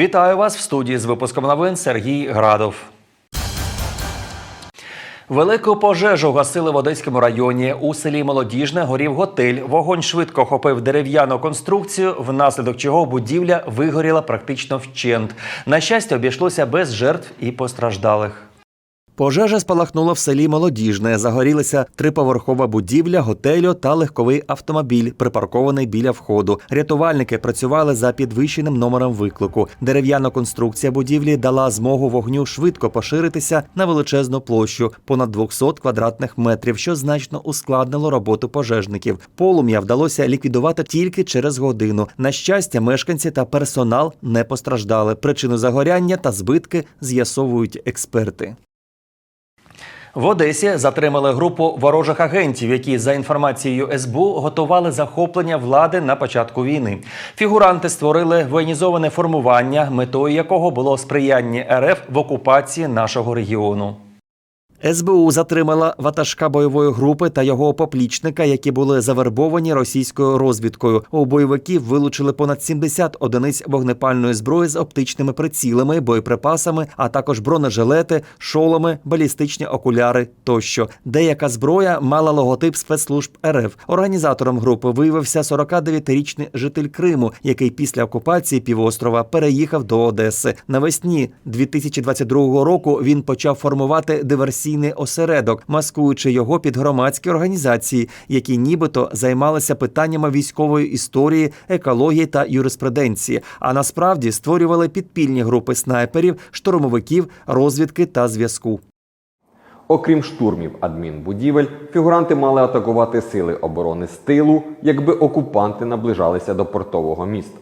Вітаю вас в студії з випуском новин Сергій Градов. Велику пожежу гасили в Одеському районі. У селі Молодіжне горів готель. Вогонь швидко охопив дерев'яну конструкцію, внаслідок чого будівля вигоріла практично вщент. На щастя, обійшлося без жертв і постраждалих. Пожежа спалахнула в селі Молодіжне. Загорілася триповерхова будівля, готелю та легковий автомобіль, припаркований біля входу. Рятувальники працювали за підвищеним номером виклику. Дерев'яна конструкція будівлі дала змогу вогню швидко поширитися на величезну площу понад 200 квадратних метрів, що значно ускладнило роботу пожежників. Полум'я вдалося ліквідувати тільки через годину. На щастя, мешканці та персонал не постраждали. Причину загоряння та збитки з'ясовують експерти. В Одесі затримали групу ворожих агентів, які за інформацією СБУ готували захоплення влади на початку війни. Фігуранти створили воєнізоване формування, метою якого було сприяння РФ в окупації нашого регіону. СБУ затримала ватажка бойової групи та його поплічника, які були завербовані російською розвідкою. У бойовиків вилучили понад 70 одиниць вогнепальної зброї з оптичними прицілами, боєприпасами, а також бронежилети, шоломи, балістичні окуляри тощо. Деяка зброя мала логотип спецслужб РФ. Організатором групи виявився 49-річний житель Криму, який після окупації півострова переїхав до Одеси. Навесні 2022 року він почав формувати диверсійний осередок, маскуючи його під громадські організації, які нібито займалися питаннями військової історії, екології та юриспруденції, а насправді створювали підпільні групи снайперів, штурмовиків, розвідки та зв'язку. Окрім штурмів адмінбудівель, фігуранти мали атакувати сили оборони з тилу, якби окупанти наближалися до портового міста.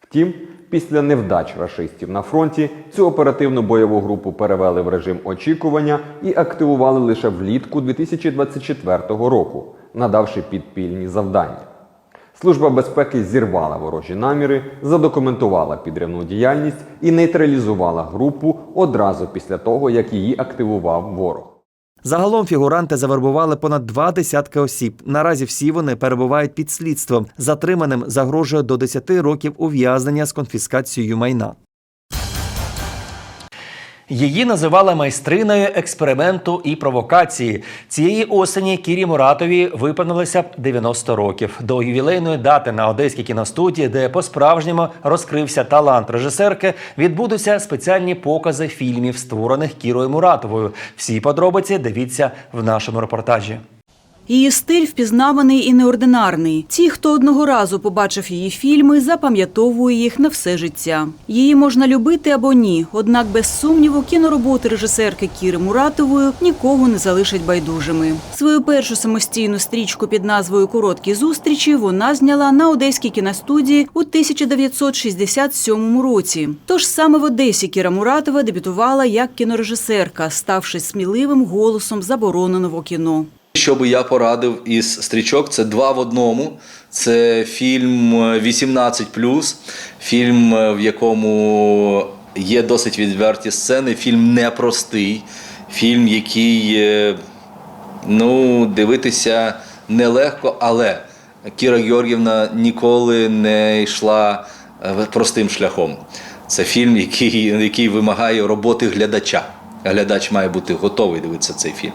Втім, після невдач рашистів на фронті цю оперативну бойову групу перевели в режим очікування і активували лише влітку 2024 року, надавши підпільні завдання. Служба безпеки зірвала ворожі наміри, задокументувала підривну діяльність і нейтралізувала групу одразу після того, як її активував ворог. Загалом фігуранти завербували понад два десятки осіб. Наразі всі вони перебувають під слідством. Затриманим загрожує до 10 років ув'язнення з конфіскацією майна. Її називали майстриною експерименту і провокації. Цієї осені Кірі Муратові виповнилося б 90 років. До ювілейної дати на Одеській кіностудії, де по-справжньому розкрився талант режисерки, відбудуться спеціальні покази фільмів, створених Кірою Муратовою. Всі подробиці дивіться в нашому репортажі. Її стиль впізнаваний і неординарний. Ті, хто одного разу побачив її фільми, запам'ятовує їх на все життя. Її можна любити або ні. Однак, без сумніву, кінороботи режисерки Кіри Муратової нікого не залишать байдужими. Свою першу самостійну стрічку під назвою Короткі зустрічі вона зняла на одеській кіностудії у 1967 році. Тож саме в Одесі Кіра Муратова дебютувала як кінорежисерка, ставши сміливим голосом забороненого кіно. Що би я порадив із стрічок, це два в одному. Це фільм 18+, фільм, в якому є досить відверті сцени, фільм непростий, фільм, який е, ну, дивитися нелегко, але Кіра Георгівна ніколи не йшла е, простим шляхом. Це фільм, який, який вимагає роботи глядача. Глядач має бути готовий дивитися цей фільм.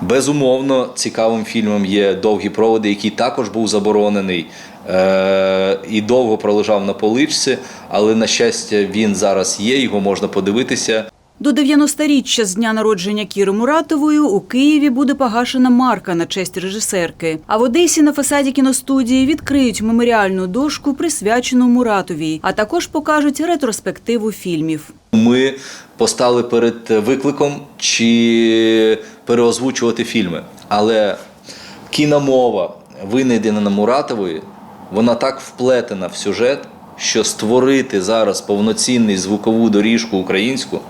Безумовно, цікавим фільмом є довгі проводи, який також був заборонений е- і довго пролежав на поличці, але на щастя він зараз є. Його можна подивитися. До 90-річчя з дня народження Кіри Муратової у Києві буде погашена марка на честь режисерки. А в Одесі на фасаді кіностудії відкриють меморіальну дошку, присвячену Муратовій, а також покажуть ретроспективу фільмів. Ми постали перед викликом чи переозвучувати фільми. Але кіномова, винайдена на Муратової, вона так вплетена в сюжет, що створити зараз повноцінний звукову доріжку українську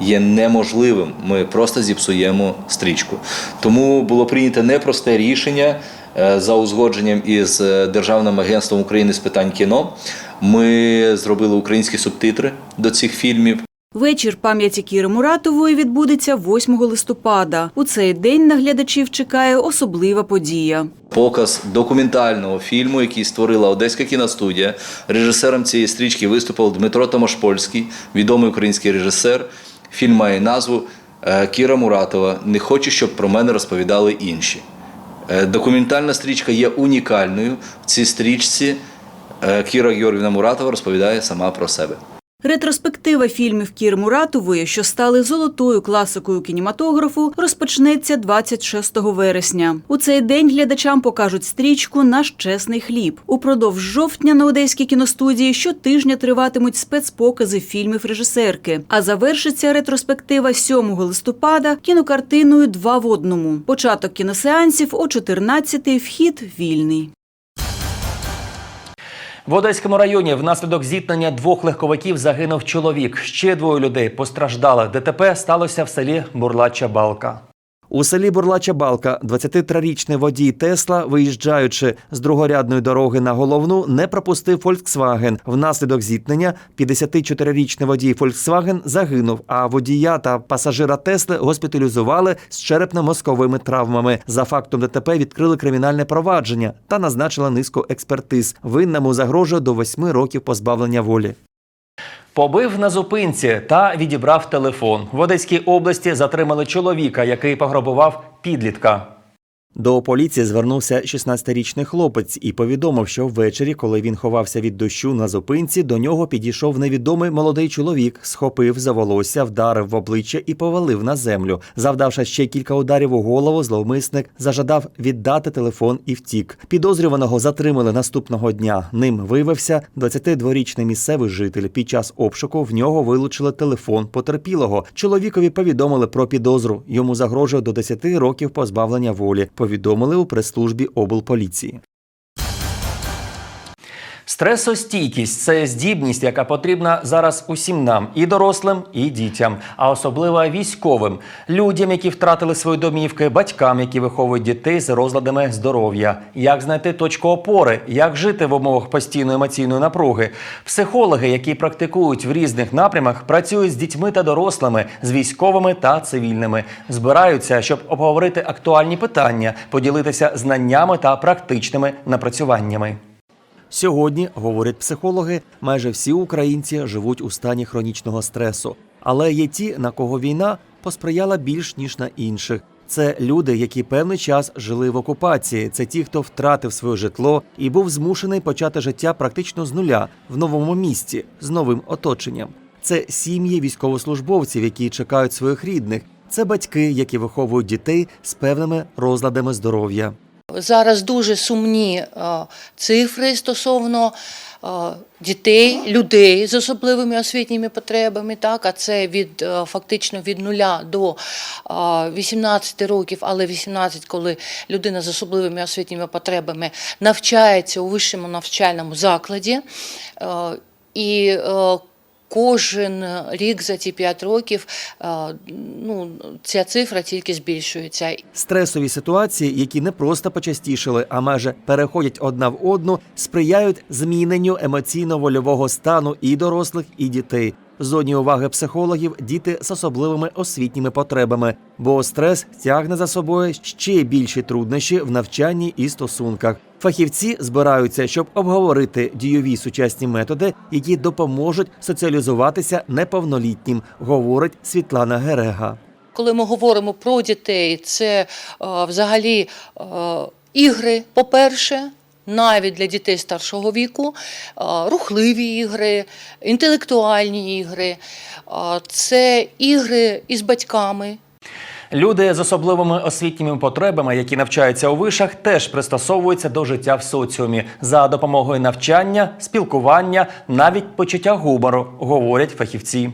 є неможливим. Ми просто зіпсуємо стрічку. Тому було прийнято непросте рішення е, за узгодженням із е, Державним агентством України з питань кіно. Ми зробили українські субтитри до цих фільмів. Вечір пам'яті Кіри Муратової відбудеться 8 листопада. У цей день на глядачів чекає особлива подія. Показ документального фільму, який створила Одеська кіностудія. Режисером цієї стрічки виступив Дмитро Томашпольський, відомий український режисер. Фільм має назву е, Кіра Муратова. Не хочу, щоб про мене розповідали інші. Е, Документальна стрічка є унікальною. В цій стрічці е, Кіра Георгівна Муратова розповідає сама про себе. Ретроспектива фільмів Кіри Муратової, що стали золотою класикою кінематографу, розпочнеться 26 вересня. У цей день глядачам покажуть стрічку Наш чесний хліб. Упродовж жовтня на одеській кіностудії щотижня триватимуть спецпокази фільмів режисерки. А завершиться ретроспектива 7 листопада кінокартиною Два в одному. Початок кіносеансів о 14-й, вхід вільний. В Одеському районі внаслідок зіткнення двох легковиків загинув чоловік. Ще двоє людей постраждали. ДТП сталося в селі Бурлача Балка. У селі Бурлача Балка 23-річний водій Тесла, виїжджаючи з другорядної дороги на головну, не пропустив Volkswagen. Внаслідок зіткнення 54-річний водій Volkswagen загинув, а водія та пасажира Тесли госпіталізували з черепно-мозковими травмами. За фактом ДТП відкрили кримінальне провадження та назначили низку експертиз. Винному загрожує до 8 років позбавлення волі. Побив на зупинці та відібрав телефон. В Одеській області затримали чоловіка, який пограбував підлітка. До поліції звернувся 16-річний хлопець і повідомив, що ввечері, коли він ховався від дощу на зупинці, до нього підійшов невідомий молодий чоловік, схопив за волосся, вдарив в обличчя і повалив на землю. Завдавши ще кілька ударів у голову, зловмисник зажадав віддати телефон і втік. Підозрюваного затримали наступного дня. Ним виявився 22-річний місцевий житель. Під час обшуку в нього вилучили телефон потерпілого. Чоловікові повідомили про підозру. Йому загрожує до 10 років позбавлення волі. Повідомили у прес-службі облполіції. Стресостійкість це здібність, яка потрібна зараз усім нам, і дорослим, і дітям, а особливо військовим, людям, які втратили свої домівки, батькам, які виховують дітей з розладами здоров'я. Як знайти точку опори, як жити в умовах постійної емоційної напруги. Психологи, які практикують в різних напрямах, працюють з дітьми та дорослими, з військовими та цивільними, збираються, щоб обговорити актуальні питання, поділитися знаннями та практичними напрацюваннями. Сьогодні, говорять психологи, майже всі українці живуть у стані хронічного стресу. Але є ті, на кого війна посприяла більш ніж на інших. Це люди, які певний час жили в окупації. Це ті, хто втратив своє житло і був змушений почати життя практично з нуля в новому місті з новим оточенням. Це сім'ї військовослужбовців, які чекають своїх рідних. Це батьки, які виховують дітей з певними розладами здоров'я. Зараз дуже сумні е, цифри стосовно е, дітей, людей з особливими освітніми потребами. Так, а це від е, фактично від нуля до е, 18 років, але 18, коли людина з особливими освітніми потребами навчається у вищому навчальному закладі. І Кожен рік за ці п'ять років е, ну, ця цифра тільки збільшується. Стресові ситуації, які не просто почастішили, а майже переходять одна в одну, сприяють зміненню емоційно-вольового стану і дорослих, і дітей. Зоні уваги психологів діти з особливими освітніми потребами, бо стрес тягне за собою ще більші труднощі в навчанні і стосунках. Фахівці збираються, щоб обговорити дійові сучасні методи, які допоможуть соціалізуватися неповнолітнім, говорить Світлана Герега. Коли ми говоримо про дітей, це е, взагалі е, ігри, по-перше, навіть для дітей старшого віку, е, рухливі ігри, інтелектуальні ігри, е, це ігри із батьками. Люди з особливими освітніми потребами, які навчаються у вишах, теж пристосовуються до життя в соціумі за допомогою навчання, спілкування, навіть почуття гумору, говорять фахівці.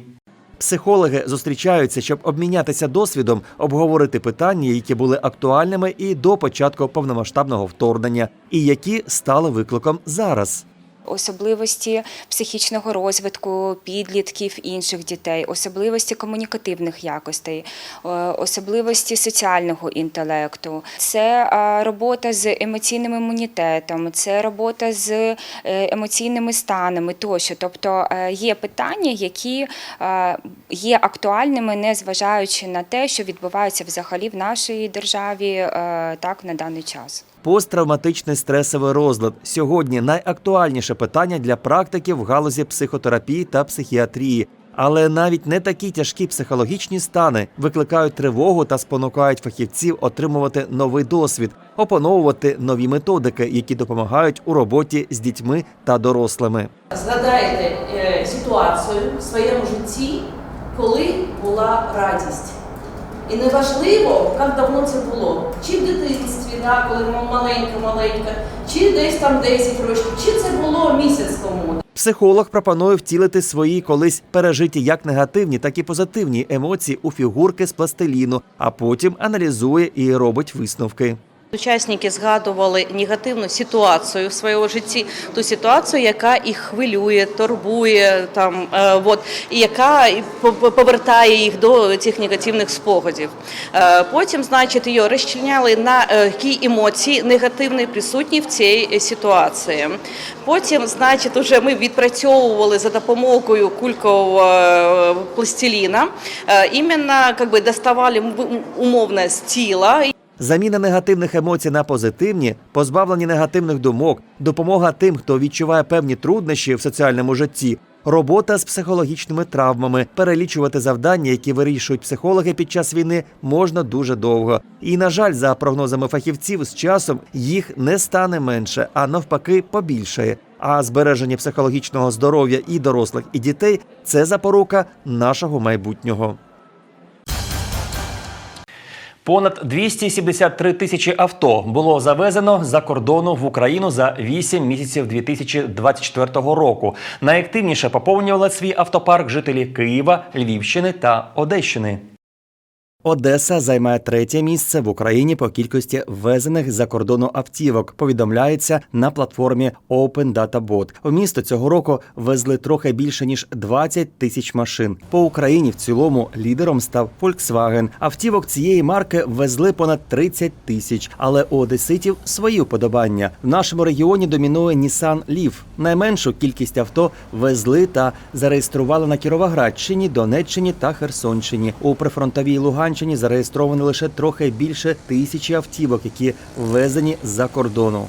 Психологи зустрічаються, щоб обмінятися досвідом, обговорити питання, які були актуальними і до початку повномасштабного вторгнення, і які стали викликом зараз. Особливості психічного розвитку підлітків інших дітей, особливості комунікативних якостей, е, особливості соціального інтелекту. Це е, робота з емоційним імунітетом, це робота з е, емоційними станами тощо. Тобто є питання, які є актуальними, незважаючи на те, що відбувається взагалі в нашій державі так на даний час. Посттравматичний стресовий розлад сьогодні найактуальніше питання для практиків в галузі психотерапії та психіатрії. Але навіть не такі тяжкі психологічні стани викликають тривогу та спонукають фахівців отримувати новий досвід, опановувати нові методики, які допомагають у роботі з дітьми та дорослими. Згадайте е, ситуацію в своєму житті, коли була радість. І неважливо, як давно це було, чи в дитинстві, да, коли маленька-маленька, чи десь там 10 років, чи це було місяць тому. Психолог пропонує втілити свої колись пережиті як негативні, так і позитивні емоції у фігурки з пластиліну, а потім аналізує і робить висновки. Учасники згадували негативну ситуацію в своєму житті, ту ситуацію, яка їх хвилює, турбує, там, е, от, і яка повертає їх до цих негативних спогадів. Е, потім, значить, її розчленяли на е, які емоції негативні присутні в цій ситуації. Потім, значить, уже ми відпрацьовували за допомогою кулькового пластиліна, іменно как би, доставали умовно з тіла Заміна негативних емоцій на позитивні, позбавлені негативних думок, допомога тим, хто відчуває певні труднощі в соціальному житті, робота з психологічними травмами, перелічувати завдання, які вирішують психологи під час війни, можна дуже довго. І, на жаль, за прогнозами фахівців, з часом їх не стане менше, а навпаки, побільшає. А збереження психологічного здоров'я і дорослих, і дітей це запорука нашого майбутнього. Понад 273 тисячі авто було завезено за кордону в Україну за 8 місяців 2024 року. Найактивніше поповнювали свій автопарк жителі Києва, Львівщини та Одещини. Одеса займає третє місце в Україні по кількості ввезених за кордону автівок. Повідомляється на платформі Open Data Bot. У місто цього року везли трохи більше ніж 20 тисяч машин. По Україні в цілому лідером став Volkswagen. Автівок цієї марки везли понад 30 тисяч. Але у одеситів свої вподобання. В нашому регіоні домінує Nissan Leaf. Найменшу кількість авто везли та зареєстрували на Кіровоградщині, Донеччині та Херсонщині. У прифронтовій Луганщині зареєстровані лише трохи більше тисячі автівок, які ввезені з-за кордону.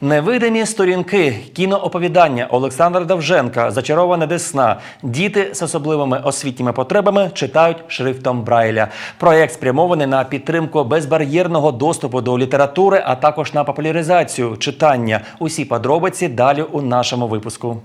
Невидимі сторінки кінооповідання Олександра Довженка Зачарована Десна. Діти з особливими освітніми потребами читають шрифтом Брайля. Проєкт спрямований на підтримку безбар'єрного доступу до літератури, а також на популяризацію читання. Усі подробиці далі у нашому випуску.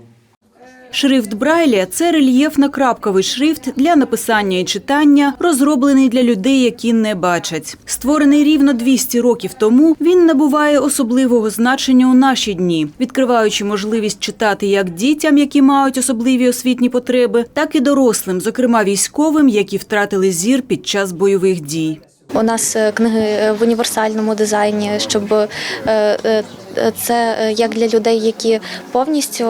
Шрифт Брайля – це рельєфно-крапковий шрифт для написання і читання, розроблений для людей, які не бачать. Створений рівно 200 років тому, він набуває особливого значення у наші дні, відкриваючи можливість читати як дітям, які мають особливі освітні потреби, так і дорослим, зокрема військовим, які втратили зір під час бойових дій. У нас е, книги е, в універсальному дизайні, щоб е, це як для людей, які повністю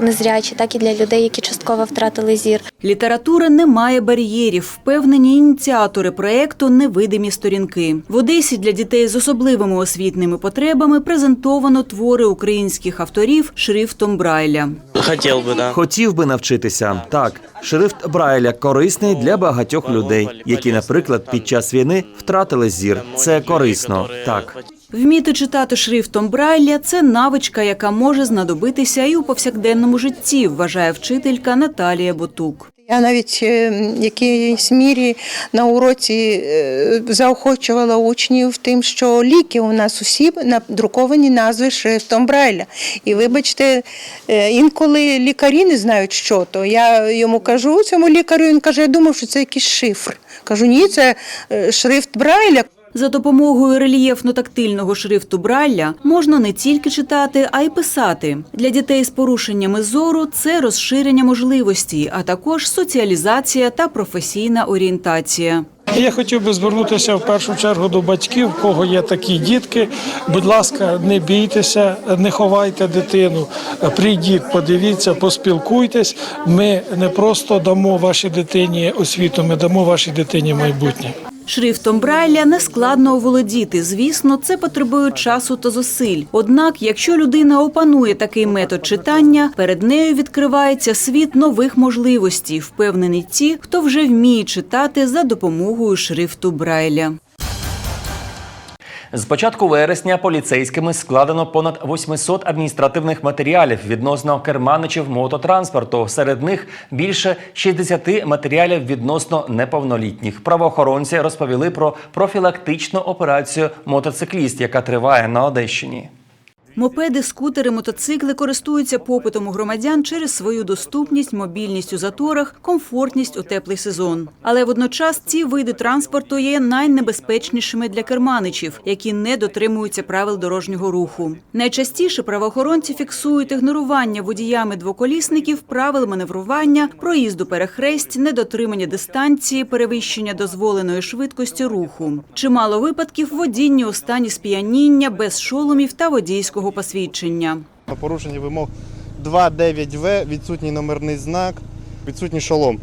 незрячі, так і для людей, які частково втратили зір. Література не має бар'єрів, впевнені ініціатори проекту Невидимі сторінки. В Одесі для дітей з особливими освітними потребами презентовано твори українських авторів шрифтом Брайля. Хотел бы, да. Хотів би навчитися. Так, шрифт Брайля корисний для багатьох людей, які, наприклад, під час війни втратили зір. Це корисно. Так. Вміти читати шрифтом Брайля – це навичка, яка може знадобитися і у повсякденному житті, вважає вчителька Наталія Ботук. Я навіть е, в якійсь мірі на уроці е, заохочувала учнів тим, що ліки у нас усі надруковані назви шрифтом Брайля. І вибачте, е, інколи лікарі не знають, що то. Я йому кажу цьому лікарю, він каже, я думав, що це якийсь шифр. Кажу, ні, це е, шрифт Брайля. За допомогою рельєфно-тактильного шрифту Брайля можна не тільки читати, а й писати. Для дітей з порушеннями зору це розширення можливостей, а також соціалізація та професійна орієнтація. Я хотів би звернутися в першу чергу до батьків, в кого є такі дітки. Будь ласка, не бійтеся, не ховайте дитину. Прийдіть, подивіться, поспілкуйтесь. Ми не просто дамо вашій дитині освіту, ми дамо вашій дитині майбутнє. Шрифтом Брайля нескладно оволодіти. Звісно, це потребує часу та зусиль. Однак, якщо людина опанує такий метод читання, перед нею відкривається світ нових можливостей, впевнені ті, хто вже вміє читати за допомогою шрифту Брайля. З початку вересня поліцейськими складено понад 800 адміністративних матеріалів відносно керманичів мототранспорту. Серед них більше 60 матеріалів відносно неповнолітніх. Правоохоронці розповіли про профілактичну операцію мотоцикліст, яка триває на Одещині. Мопеди, скутери, мотоцикли користуються попитом у громадян через свою доступність, мобільність у заторах, комфортність у теплий сезон. Але водночас ці види транспорту є найнебезпечнішими для керманичів, які не дотримуються правил дорожнього руху. Найчастіше правоохоронці фіксують ігнорування водіями двоколісників правил маневрування, проїзду перехресть, недотримання дистанції, перевищення дозволеної швидкості руху. Чимало випадків водіння у стані сп'яніння без шоломів та водійського посвідчення. На порушення вимог 2.9В, відсутній номерний знак, відсутній шолом.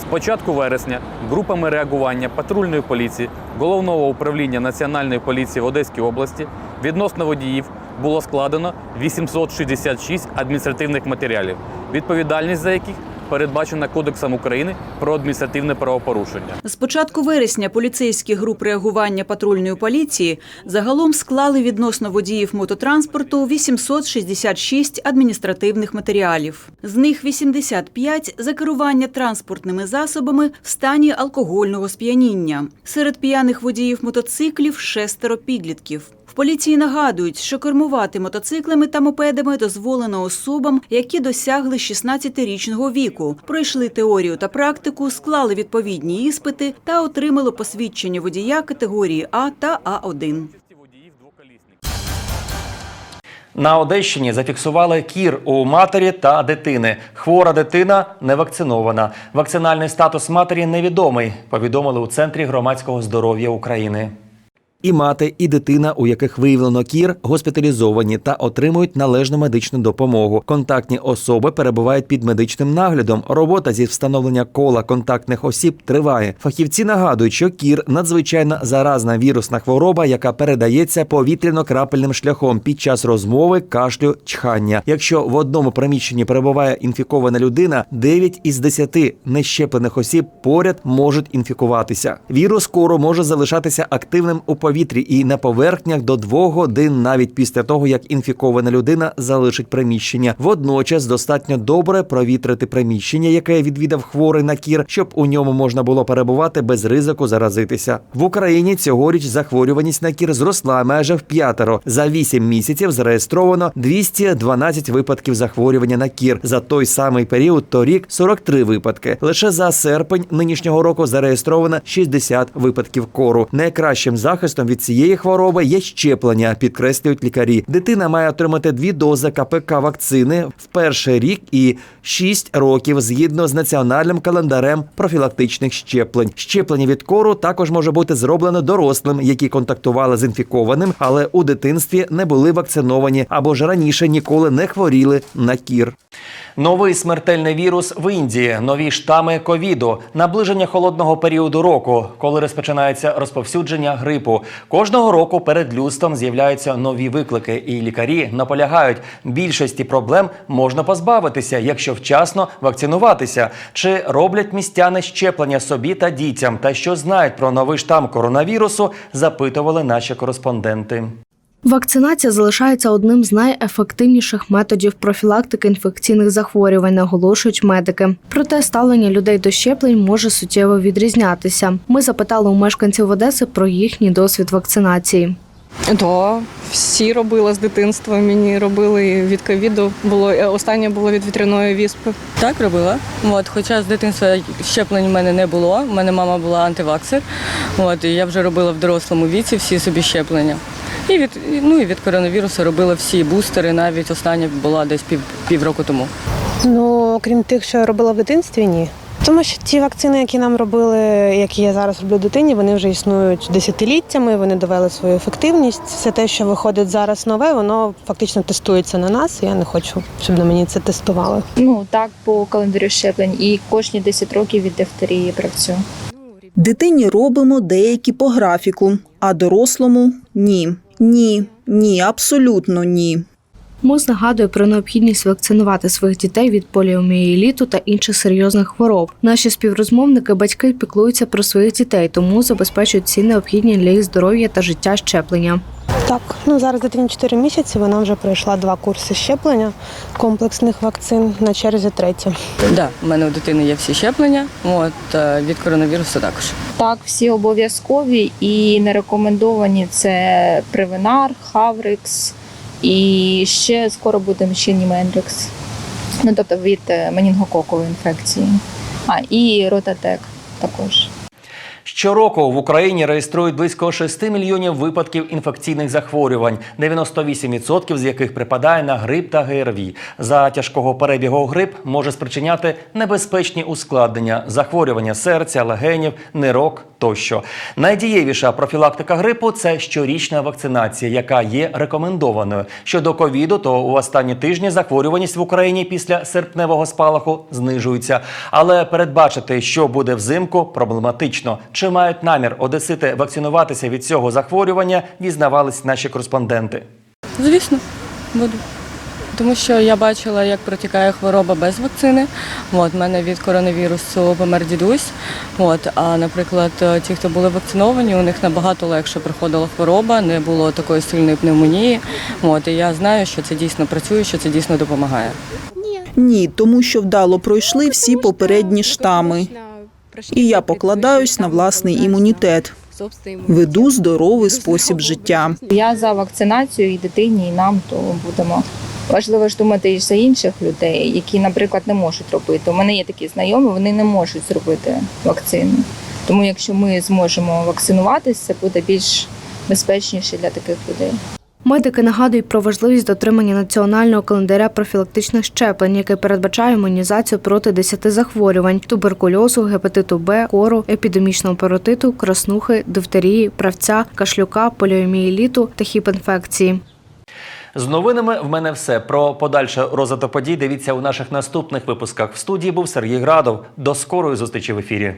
З початку вересня групами реагування патрульної поліції головного управління Національної поліції в Одеській області відносно водіїв було складено 866 адміністративних матеріалів, відповідальність за яких передбачена Кодексом України про адміністративне правопорушення. З початку вересня поліцейські груп реагування патрульної поліції загалом склали відносно водіїв мототранспорту 866 адміністративних матеріалів. З них 85 – за керування транспортними засобами в стані алкогольного сп'яніння. Серед п'яних водіїв мотоциклів – шестеро підлітків. Поліції нагадують, що кермувати мотоциклами та мопедами дозволено особам, які досягли 16-річного віку, пройшли теорію та практику, склали відповідні іспити та отримали посвідчення водія категорії А та А1. На Одещині зафіксували кір у матері та дитини. Хвора дитина не вакцинована. Вакцинальний статус матері невідомий. Повідомили у центрі громадського здоров'я України. І мати, і дитина, у яких виявлено кір, госпіталізовані та отримують належну медичну допомогу. Контактні особи перебувають під медичним наглядом. Робота зі встановлення кола контактних осіб триває. Фахівці нагадують, що кір надзвичайно заразна вірусна хвороба, яка передається повітряно-крапельним шляхом під час розмови, кашлю, чхання. Якщо в одному приміщенні перебуває інфікована людина, 9 із 10 нещеплених осіб поряд можуть інфікуватися. Вірус кору може залишатися активним у повітрі і на поверхнях до двох годин, навіть після того як інфікована людина залишить приміщення. Водночас достатньо добре провітрити приміщення, яке відвідав хворий на кір, щоб у ньому можна було перебувати без ризику заразитися. В Україні цьогоріч захворюваність на кір зросла майже в п'ятеро. За вісім місяців зареєстровано 212 випадків захворювання на кір. За той самий період торік 43 випадки. Лише за серпень нинішнього року зареєстровано 60 випадків кору. Найкращим захистом від цієї хвороби є щеплення, підкреслюють лікарі. Дитина має отримати дві дози КПК вакцини в перший рік і 6 років згідно з національним календарем профілактичних щеплень. Щеплення від кору також може бути зроблено дорослим, які контактували з інфікованим, але у дитинстві не були вакциновані або ж раніше ніколи не хворіли на кір. Новий смертельний вірус в Індії, нові штами ковіду, наближення холодного періоду року, коли розпочинається розповсюдження грипу. Кожного року перед людством з'являються нові виклики, і лікарі наполягають, більшості проблем можна позбавитися, якщо вчасно вакцинуватися. Чи роблять містяни щеплення собі та дітям? Та що знають про новий штам коронавірусу? Запитували наші кореспонденти. Вакцинація залишається одним з найефективніших методів профілактики інфекційних захворювань, наголошують медики. Проте ставлення людей до щеплень може суттєво відрізнятися. Ми запитали у мешканців Одеси про їхній досвід вакцинації. То всі робили з дитинства. Мені робили від ковіду. Було е, останнє було від вітряної віспи. Так робила. От, хоча з дитинства щеплень в мене не було. У мене мама була антиваксер. От, і я вже робила в дорослому віці всі собі щеплення. І від ну і від коронавірусу робила всі бустери. Навіть остання була десь пів півроку тому. Ну, окрім тих, що я робила в дитинстві, ні. Тому що ті вакцини, які нам робили, які я зараз роблю дитині, вони вже існують десятиліттями, вони довели свою ефективність. Все те, що виходить зараз нове, воно фактично тестується на нас. Я не хочу, щоб на мені це тестували. Ну так, по календарю щеплень і кожні 10 років від дифтерії працюю. Дитині робимо деякі по графіку, а дорослому ні. Ні, ні, абсолютно ні. МОЗ нагадує про необхідність вакцинувати своїх дітей від поліомієліту та інших серйозних хвороб. Наші співрозмовники, батьки піклуються про своїх дітей, тому забезпечують всі необхідні для їх здоров'я та життя щеплення. Так, ну зараз дитині 4 місяці. Вона вже пройшла два курси щеплення комплексних вакцин на черзі третє. Да, у мене у дитини є всі щеплення. От е, від коронавірусу також. Так, всі обов'язкові і не рекомендовані це Превенар, Хаврикс і ще скоро буде ще Німендрикс. Ну тобто від е, менінгококової інфекції. А і Ротатек також. Щороку в Україні реєструють близько 6 мільйонів випадків інфекційних захворювань, 98% з яких припадає на грип та ГРВІ. За тяжкого перебігу грип може спричиняти небезпечні ускладнення, захворювання серця, легенів, нирок тощо. Найдієвіша профілактика грипу це щорічна вакцинація, яка є рекомендованою. Щодо ковіду, то у останні тижні захворюваність в Україні після серпневого спалаху знижується. Але передбачити, що буде взимку, проблематично. Чи мають намір одесити вакцинуватися від цього захворювання, дізнавались наші кореспонденти. Звісно, буду. Тому що я бачила, як протікає хвороба без вакцини. От, в мене від коронавірусу помер дідусь. От, а, наприклад, ті, хто були вакциновані, у них набагато легше проходила хвороба, не було такої сильної пневмонії. От, і я знаю, що це дійсно працює, що це дійсно допомагає. Ні, тому що вдало пройшли всі попередні штами. І я покладаюсь на власний імунітет. Веду здоровий спосіб життя. Я за вакцинацію і дитині, і нам то будемо. Важливо ж думати і за інших людей, які, наприклад, не можуть робити. У мене є такі знайомі, вони не можуть зробити вакцину. Тому якщо ми зможемо вакцинуватися, це буде більш безпечніше для таких людей. Медики нагадують про важливість дотримання національного календаря профілактичних щеплень, який передбачає імунізацію проти 10 захворювань: туберкульозу, гепатиту Б, кору, епідемічного паротиту, краснухи, дифтерії, правця, кашлюка, поліомієліту та хіпінфекції. З новинами в мене все. Про подальше розвиток подій дивіться у наших наступних випусках. В студії був Сергій Градов. До скорої зустрічі в ефірі.